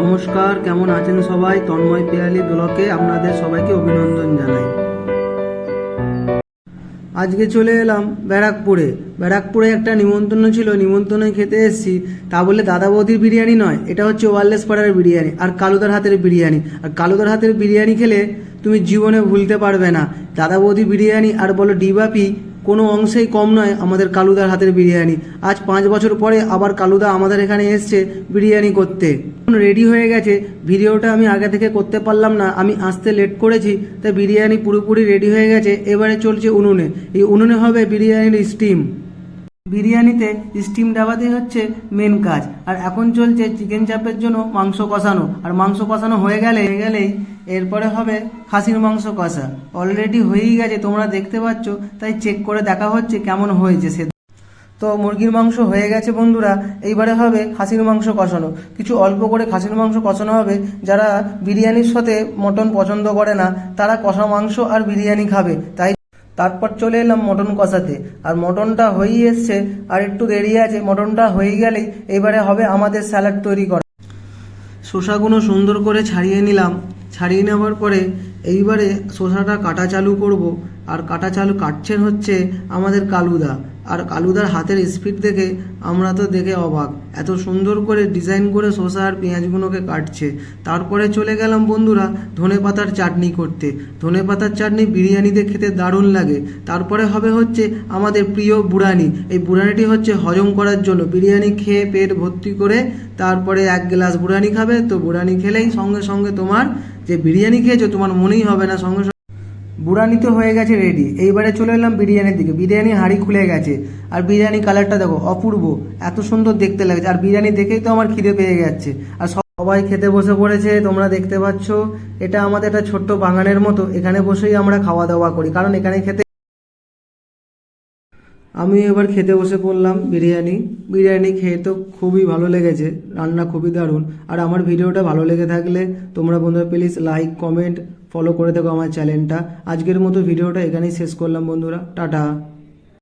নমস্কার, কেমন আছেন সবাই? তন্ময় পিয়ালি ব্লকে আপনাদের সবাইকে অভিনন্দন জানাই। আজকে চলে এলাম ব্যারাকপুরে। ব্যারাকপুরে একটা নিমন্ত্রণ ছিল, নিমন্ত্রণে খেতে এসেছি। তা বলে দাদা বৌদির বিরিয়ানি নয়, এটা হচ্ছে ওয়ারলেস পাড়ার বিরিয়ানি আর কালুদার হাতের বিরিয়ানি। আর কালুদার হাতের বিরিয়ানি খেলে তুমি জীবনে ভুলতে পারবে না। দাদা বৌদি বিরিয়ানি আর বলো ডিবাপি কোনো অংশেই কম নয় আমাদের কালুদার হাতের বিরিয়ানি। আজ পাঁচ বছর পরে আবার কালুদা আমাদের এখানে এসছে বিরিয়ানি করতে। এখন রেডি হয়ে গেছে, ভিডিওটা আমি আগে থেকে করতে পারলাম না, আমি আসতে লেট করেছি, তাই বিরিয়ানি পুরোপুরি রেডি হয়ে গেছে, এবারে চলছে উনুনে। এই উনুনে হবে বিরিয়ানির স্টিম বিরিয়ানিতে স্টিম দেওয়াতেই হচ্ছে মেন কাজ। আর এখন চলছে চিকেন চাপের জন্য মাংস কষানো। আর মাংস কষানো হয়ে গেলে গেলেই এরপরে হবে খাসির মাংস কষা। অলরেডি হয়েই গেছে, তোমরা দেখতে পাচ্ছ, তাই চেক করে দেখা হচ্ছে কেমন হয়েছে সে। তো মুরগির মাংস হয়ে গেছে বন্ধুরা, এইবারে হবে খাসির মাংস কষানো। কিছু অল্প করে খাসির মাংস কষানো হবে, যারা বিরিয়ানির সাথে মটন পছন্দ করে না, তারা কষা মাংস আর বিরিয়ানি খাবে, তাই তারপর চলে এলাম মটন কষাতে। আর মটনটা হয়েই এসছে, আর একটু দেরি আছে, মটনটা হয়ে গেলেই এবারে হবে আমাদের স্যালাড তৈরি করা। শসাগুলো সুন্দর করে ছাড়িয়ে নিলাম। ছাড়িয়ে নেওয়ার পরে এইবারে শসাটা কাটা চালু করব, আর কাটা চালু কাটছেন হচ্ছে আমাদের কালুদা। আর কালুদার হাতের স্পিড দেখে আমরা তো দেখে অবাক। এত সুন্দর করে ডিজাইন করে শসা আর পেঁয়াজগুলোকে কাটছে। তারপরে চলে গেলাম বন্ধুরা ধনে পাতার চাটনি করতে। ধনে পাতার চাটনি বিরিয়ানিতে খেতে দারুণ লাগে। তারপরে হবে হচ্ছে আমাদের প্রিয় বুড়ানি। এই বুড়ানিটি হচ্ছে হজম করার জন্য বিরিয়ানি খেয়ে পেট ভর্তি করে তারপরে এক গ্লাস বুড়ানি খাবে। তো বুড়ানি খেলেই সঙ্গে সঙ্গে তোমার যে বিরিয়ানি খেয়েছো, তোমার মনেই হবে না, সঙ্গে বুড়ানি তো হয়ে গেছে রেডি এইবারে চলে এলাম বিরিয়ানির দিকে। বিরিয়ানি হাঁড়ি খুলে গেছে। আর বিরিয়ানি কালারটা দেখো, অপূর্ব। এত সুন্দর দেখতে লাগছে। আর বিরিয়ানি দেখেই তো আমার খিদে পেয়ে যাচ্ছে। আর সবাই খেতে বসে পড়েছে, তোমরা দেখতে পাচ্ছ। এটা আমাদের একটা ছোট্ট বাগানের মতো। এখানে বসেই আমরা খাওয়া দাওয়া করি। কারণ এখানে খেতে আমি এবার খেতে বসে পড়লাম বিরিয়ানি। বিরিয়ানি খেয়ে তো খুবই ভালো লেগেছে, রান্না খুবই দারুণ। আর আমার ভিডিওটা ভালো লেগে থাকলে তোমরা বন্ধুরা প্লিজ লাইক কমেন্ট ফলো করে দেখো আমার চ্যানেলটা আজকের মতো ভিডিওটা এখানেই শেষ করলাম বন্ধুরা। টাটা।